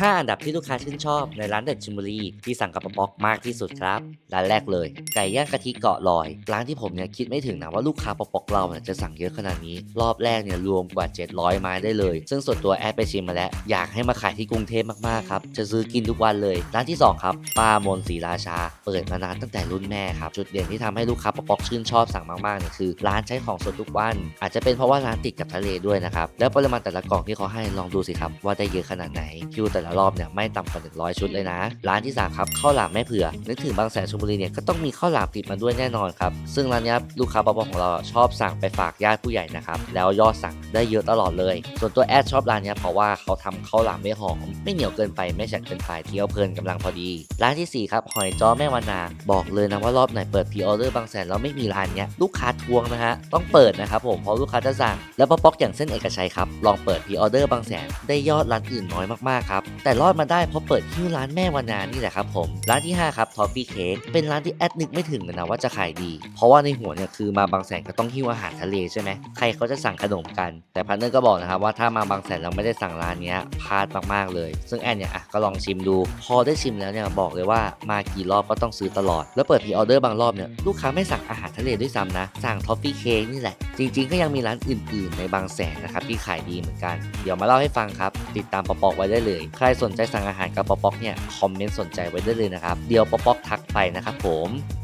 5 อันดับที่ลูกค้าชื่นชอบในร้านเด็ดชิมบุรีที่สั่งกับปะป๊อกมากที่สุดครับร้านแรกเลยไก่ย่างกะทิเกาะลอย ร้านที่ผมเนี่ยคิดไม่ถึงนะว่าลูกค้าปะป๊อกเราเนี่ยจะสั่งเยอะขนาดนี้ รอบแรกเนี่ยรวมกว่า 700 ไม้ได้เลย ซึ่งส่วนตัวแอดไปชิมมาแล้ว อยากให้มาขายที่กรุงเทพมากๆครับจะซื้อกินทุกวันเลยร้านที่สองครับป้ามนศรีราชา เปิดมานานตั้งแต่รุ่นแม่ครับจุดเด่นที่ทำให้ลูกค้าปะป๊อกชื่นชอบสั่งมากๆเนี่ยคือ ร้านใช้ของสดทุกวัน อาจจะเป็นเพราะว่าร้านติดกับทะเลด้วยนะครับแล้วปริมาณแต่ละกล่องที่เขาให้ลองดูสิครับว่าได้เยอะขนาดไหนคิวแต่ละรอบเนี่ยไม่ต่ำกว่า 100 ชุดเลยนะ ร้านที่สามครับข้าวหลามแม่เผือนึกถึงบางแสนชลบุรีเนี่ยก็ต้องมีข้าวหลามติดมาด้วยแน่นอนครับ ซึ่งร้านนี้ลูกค้าปป๊อกของเราชอบสั่งไปฝากญาติผู้ใหญ่นะครับ แล้วยอดสั่งได้เยอะตลอดเลย ส่วนตัวแอดชอบร้านนี้เพราะว่าเขาทำข้าวหลามไม่หอม ไม่เหนียวเกินไปไม่แฉะเกินไปเที่ยวเพลินกำลังพอดี ร้านที่สี่ครับหอยจ้อแม่วานา บอกเลยนะว่ารอบไหนเปิดพรีออเดอร์บางแสนแล้วไม่มีร้านเนี้ยลูกค้าทวงนะฮะต้องเปิดนะครับผมเพราะลูกค้าจะสั่งแล้วป๊อกป๊อกอย่างเส้นเอกชัยครับลองเปิดพรีออเดอร์บางแสนได้ยอดร้านอื่นน้อยมากๆครับแต่รอดมาได้เพราะเปิดที่ร้านแม่วานานี่แหละครับผม ร้านที่ห้าครับทอฟฟี่เค้กเป็นร้านที่แอดนึกไม่ถึงเลยนะว่าจะขายดี เพราะว่าในหัวเนี่ยคือมาบางแสนก็ต้องหิ้วอาหารทะเลใช่ไหมใครเขาจะสั่งขนมกัน แต่พันเนอร์ก็บอกนะครับว่าถ้ามาบางแสนเราไม่ได้สั่งร้านนี้พลาดมากๆเลย ซึ่งแอนเนี่ยอะก็ลองชิมดู พอได้ชิมแล้วเนี่ยบอกเลยว่ามากี่รอบก็ต้องซื้อตลอด แล้วเปิดพรีออเดอร์บางรอบเนี่ยลูกค้าไม่สั่งอาหารทะเลด้วยซ้ำนะ สั่งทอฟฟี่เค้กนี่แหละ จริงๆ ก็ยังมีร้านอื่น ๆ ในบางแสนนะครับที่ขายดีเหมือนกัน เดี๋ยวมาเล่าให้ฟังครับ ติดตามปอปอกไว้ได้เลยครสนใจสั่งอาหารกับปอป๊อกเนี่ยคอมเมนต์สนใจไว้ได้เลยนะครับ เดี๋ยวป๊อปป๊อกทักไปนะครับผม